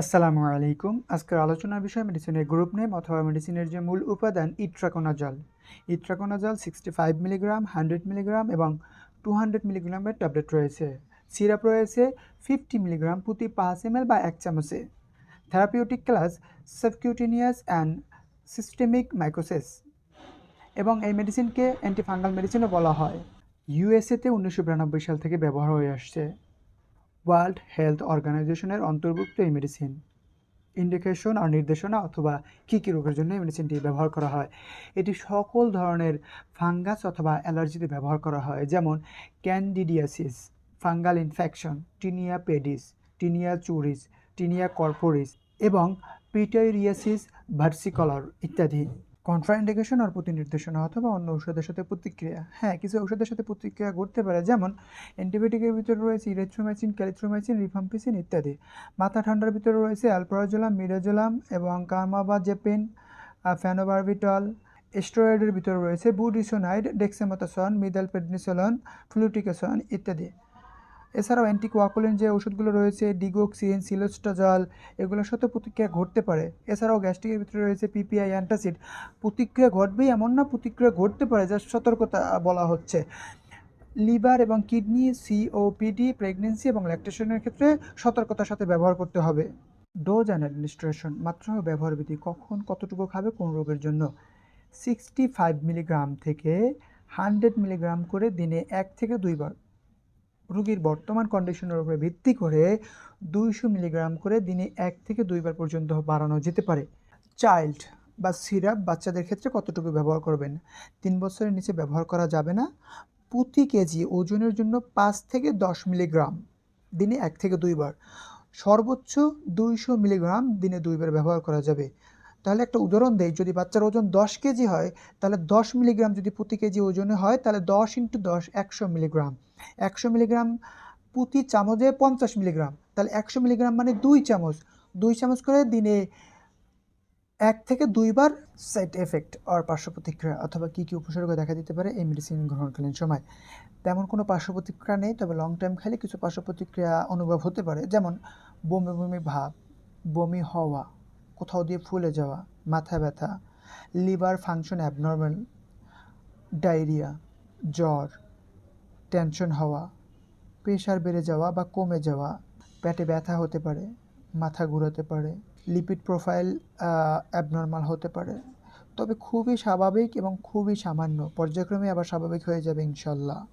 আসসালামু আলাইকুম। আজকের আলোচনার বিষয় মেডিসিনের গ্রুপ নেম অথবা মেডিসিনের যে মূল উপাদান itraconazole itraconazole sixty five milligram hundred milligram এবং টু হান্ড্রেড মিলিগ্রামের ট্যাবলেট রয়েছে। সিরাপ রয়েছে ফিফটি মিলিগ্রাম প্রতি পাঁচ এম বা এক চামচে। Therapeutic class subcutaneous and systemic mycoses এবং এই মেডিসিনকে অ্যান্টিফাঙ্গাল মেডিসিনও বলা হয়। ইউএসএতে উনিশশো বিরানব্বই সাল থেকে ব্যবহার হয়ে আসছে। ওয়ার্ল্ড হেলথ অর্গানাইজেশনের অন্তর্ভুক্ত এই মেডিসিন ইন্ডিকেশন আর নির্দেশনা অথবা কী কী রোগের জন্য এই মেডিসিনটি ব্যবহার করা হয়। এটি সকল ধরনের ফাঙ্গাস অথবা অ্যালার্জিতে ব্যবহার করা হয়, যেমন candidiasis fungal infection tinea pedis tinea cruris tinea corporis এবং পিটাইরিয়াসিস ভার্সিকলার ইত্যাদি। কন্ট্রাইন্ডিকেশন আর প্রতিনির্দেশনা অথবা অন্য ঔষধের সাথে প্রতিক্রিয়া। হ্যাঁ কিছু ঔষধের সাথে প্রতিক্রিয়া ঘটতে পারে, যেমন অ্যান্টিবায়োটিকের ভিতরে রয়েছে ইরেথ্রোমাইসিন ক্যালিথ্রোমাইসিন রিফাম্পিসিন ইত্যাদি। মাথা ঠান্ডার ভিতরে রয়েছে অ্যালপ্রাজোলাম মিরাজোলাম এবং কার্মাবাজেপিন ফ্যানোবারবিটল স্টেরয়েডের ভিতরে রয়েছে বুডিসোনাইড ডেক্সামেথাসন মিদাল পেডনিসোলন ফ্লুটিকেসন ইত্যাদি। এছাড়াও অ্যান্টিকোয়াকুলিন যে ওষুধগুলো রয়েছে, ডিগোক্সিন, সিলোস্টাজল, এগুলোর সাথে প্রতিক্রিয়া ঘটতে পারে। এছাড়াও গ্যাস্ট্রিকের ভিতরে রয়েছে পিপিআই অ্যান্টাসিড। প্রতিক্রিয়া ঘটবেই এমন না, প্রতিক্রিয়া ঘটতে পারে যার সতর্কতা বলা হচ্ছে। লিভার এবং কিডনি সিওপিডি প্রেগনেন্সি এবং ল্যাকটেশনের ক্ষেত্রে সতর্কতার সাথে ব্যবহার করতে হবে। ডোজ অ্যান্ড অ্যাডমিনিস্ট্রেশন, মাত্রা ব্যবহার বিধি কখন কতটুকু খাবে কোন রোগের জন্য? সিক্সটি ফাইভ মিলিগ্রাম থেকে হান্ড্রেড মিলিগ্রাম করে দিনে এক থেকে দুইবার রোগীর বর্তমান কন্ডিশনের উপরে ভিত্তি করে দুইশো মিলিগ্রাম করে দিনে এক থেকে দুইবার পর্যন্ত বাড়ানো যেতে পারে। চাইল্ড বা সিরাপ বাচ্চাদের ক্ষেত্রে কতটুকু ব্যবহার করবেন? তিন বছরের নিচে ব্যবহার করা যাবে না। প্রতি কেজি ওজনের জন্য পাঁচ থেকে দশ মিলিগ্রাম দিনে এক থেকে দুইবার। সর্বোচ্চ দুইশো মিলিগ্রাম দিনে দুইবার ব্যবহার করা যাবে। তাহলে একটা উদাহরণ দেই, যদি বাচ্চার ওজন দশ কেজি হয়, তাহলে দশ মিলিগ্রাম যদি প্রতি কেজি ওজনে হয়, তাহলে দশ ইন্টু দশ একশো মিলিগ্রাম। একশো মিলিগ্রাম প্রতি চামচে পঞ্চাশ মিলিগ্রাম। তাহলে একশো মিলিগ্রাম মানে দুই চামচ। দুই চামচ করে দিনে এক থেকে দুইবার সাইড এফেক্ট আর পার্শ্ব প্রতিক্রিয়া অথবা কী কী উপসর্গ দেখা দিতে পারে এই মেডিসিন গ্রহণকালীন সময়। তেমন কোনো পার্শ্ব প্রতিক্রিয়া নেই, তবে লং টাইম খেলে কিছু পার্শ্ব প্রতিক্রিয়া অনুভব হতে পারে। যেমন বমি বমি ভাব, বমি হওয়া, কোথাও দিয়ে ফুলে যাওয়া, মাথা ব্যথা লিভার ফাংশন অ্যাবনর্মাল ডায়রিয়া জ্বর টেনশন হওয়া, প্রেশার বেড়ে যাওয়া বা কমে যাওয়া, পেটে ব্যথা হতে পারে, মাথা ঘুরাতে পারে লিপিড প্রোফাইল অ্যাবনর্মাল হতে পারে। তবে খুবই স্বাভাবিক এবং খুবই সামান্য, পর্যায়ক্রমে আবার স্বাভাবিক হয়ে যাবে ইনশাল্লাহ।